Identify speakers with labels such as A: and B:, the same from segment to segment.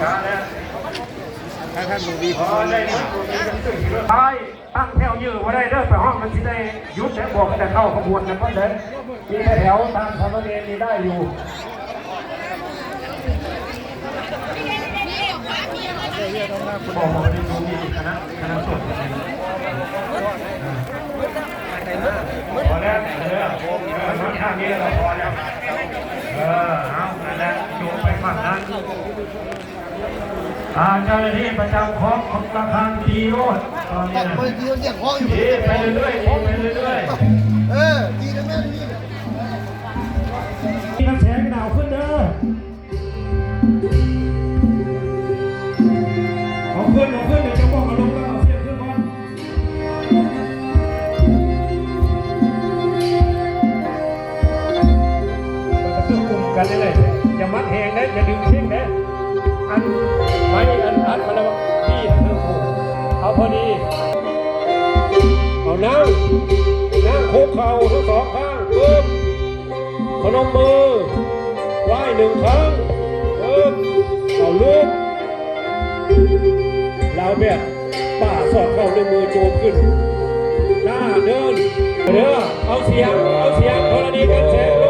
A: ถ้าท่านมีพอ
B: ได้ตายตั้งแถวยืนมาได้เด้อไปห้องมันที่ได้ยุดและบอกแต่เข้าขบวนนะก็เด้อมีแถวตามธรรมเนียมมีได้อยู่บอกบอกที่ตรงนี้คณะคณะสดพอแล้วพอแล้วมันข้างนี้เราพอแล้วเออเอาอันนั้นโยนไปฝั่งนั้น อาเจารน้าที่ประจำของของประธางทีโรดตอนนี้นะ
C: เรียก
B: ไปเรื่อยๆไปเรื่อยๆ นั่งนั่งคุกเข่าทั้งสองข้างปึ๊บพนมมือไหว้หนึ่งครั้งปึ๊บเข่าลุกแเราแบบป่าสอดเข้าในมือโจมขึ้น หน้าเดินเด้อเอาเสียง เอาเสียงกรณีกันแสง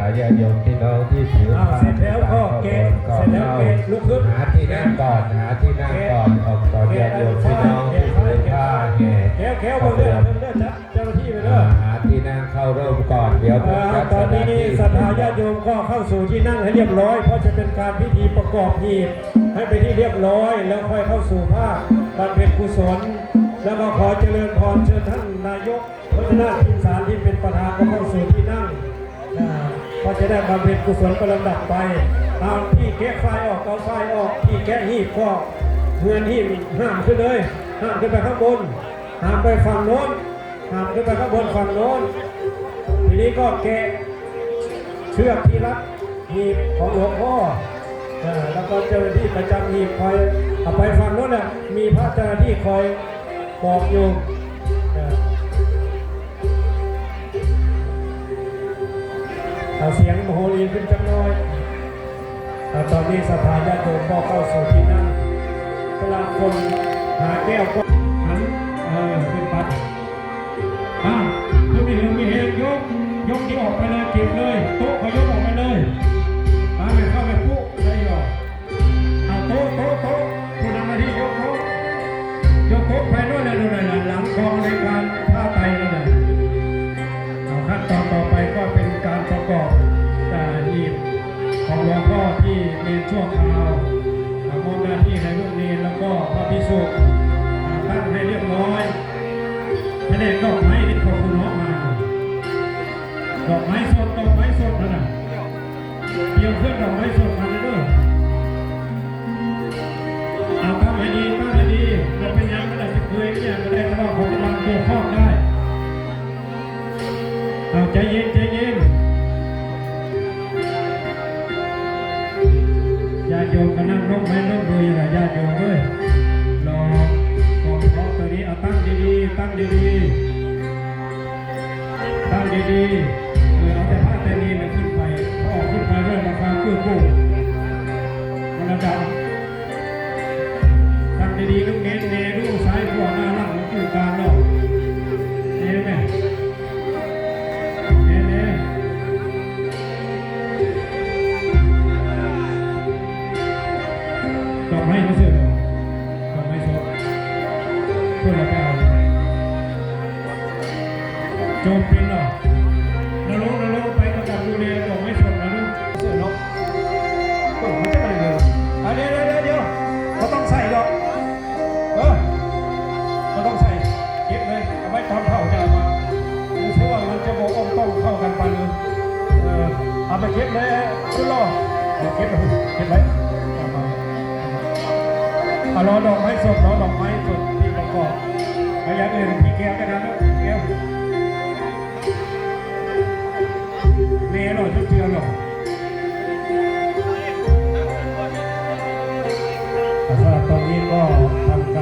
B: า
A: ญาติโย
B: ม
A: พี่น้อง
B: ที่ถือ
A: อ้าวเสร็จแล้วก็เกณฑ์
B: ก็
A: เสร็จแล้วเกณฑ์ลุกขึ้น
B: หาที่นั่งก่อนหาที่นั่งก่อนออกก่อนญาติโยมพี่น้องที่ถือผ้าแห่
A: แก้วแก้วมาเรื่อยเรื่อยจับเจ้าหน้าที่ไปเรื่
B: อ่า
A: อย
B: หาที่นั่งเข้าร่มก่อนเดี๋ยวผม
A: อ่า
B: จัด
A: ตอนนี้
B: สถา
A: นี่
B: ที่
A: ศรัทธาญาติโยมก็เข้าสู่ที่นั่งให้เรียบร้อย เพราะจะเป็นการพิธีประกอบหีบให้ไปนที่เรียบร้อย แล้วค่อยเข้าสู่ภาคบำเพ็ญกุศลแล้วก็ขอเจริญพรเชิญท่านนายกพัฒนาทิมสารที่เป็นประธาน ก็จะได้บำเพ็ญกุศลก็ลำดับไปเอาที่แกะไฟออกเอาไฟออกที่แกะหีบก็เงินหีบห้ามขึ้นเลยห้ามขึ้นไปข้างบนห้ามไปฝั่งโน้นห้ามขึ้นไปข้างบนฝั่งโน้นทีนี้ก็แกะเชือกที่รัดหีบของหลวงพ่อเออแล้วก็เจ้าหน้าที่ประจำหีบคอยเอาไปฝั่งโน้นน่ะมีพระเจ้าหน้าที่คอยบอกอยู่ เอาเสียงโมโหรีขึ้นจังน้อยเอาตอนนี้สถานญาติโยมก็เข้าสู่ที่นั่งกำลังคนหาแก้วก็หันเออขึ้นไปอะถ้ามีเรื่องมีเหตุยก ยกนี้ออกไปเลยเก็บเลยโต๊ะก็ยกออกไปเลยมาไม่เข้าไปปุ๊บได้หรอเอาโต๊ะโต๊ะโต๊ะผู้นำหน้าที่ยกโต๊ะยกโต๊ะไปโน่นน่ะโน่นน่ะหลังกองในการผ้าไตนั่นน่ะเอาขั้นตอนต่อ อ่าหีบของหลวงพ่อที่เรียนชั่วคราวเอามอบหน้าที่ในลูกเนรแล้วก็พระพิสุตั้งให้เรียบร้อยแผนกดอกไม้ที่ของคุณหมอมาดอกไม้สดดอกไม้สดนั่นน่ะเตรียมเครื่องดอกไม้สดมาเด้อเอาตั้งให้ดีตั้งให้ดีเราเป็นยังไม่ได้จะเคยเนี่ยก็ได้ก็ของกำลังตัวครอได้เอาใจเย็นใจเย็น ยมก็นั่งร่มไม้ร่มมือยู่นะญาติโยมเอ้ยลองของเขาตัวนี้เอาตั้งดีๆ ตั้งดีๆ ตั้งดีๆ พื่อเราไปเอาโจมเป็นหรอนรกนรกไปกำกับดูแลบอกไม่สดนะลูกเสือนกเออมันจะอะไรเลยอะเดี๋ยวเดี๋ยวเดี๋ยวเขาต้องใส่หรอกเออเขาต้องใส่เก็บเลยเอาไว้ตอนเผาจะเอามาดูซิว่ามันจะบอกองต้องเข้ากันไปเลยเออเอาไปเก็บเลยคุณรอเดี๋ยวเก็บเลยเก็บไว้เอามารอดอกไม้สดรอดอกไม้สด กอบเอาอย่างอื่นพี่แก้วก็ได้นะแก้วเมย์หรอจะเจือหรอสำหรับตอนนี้ก็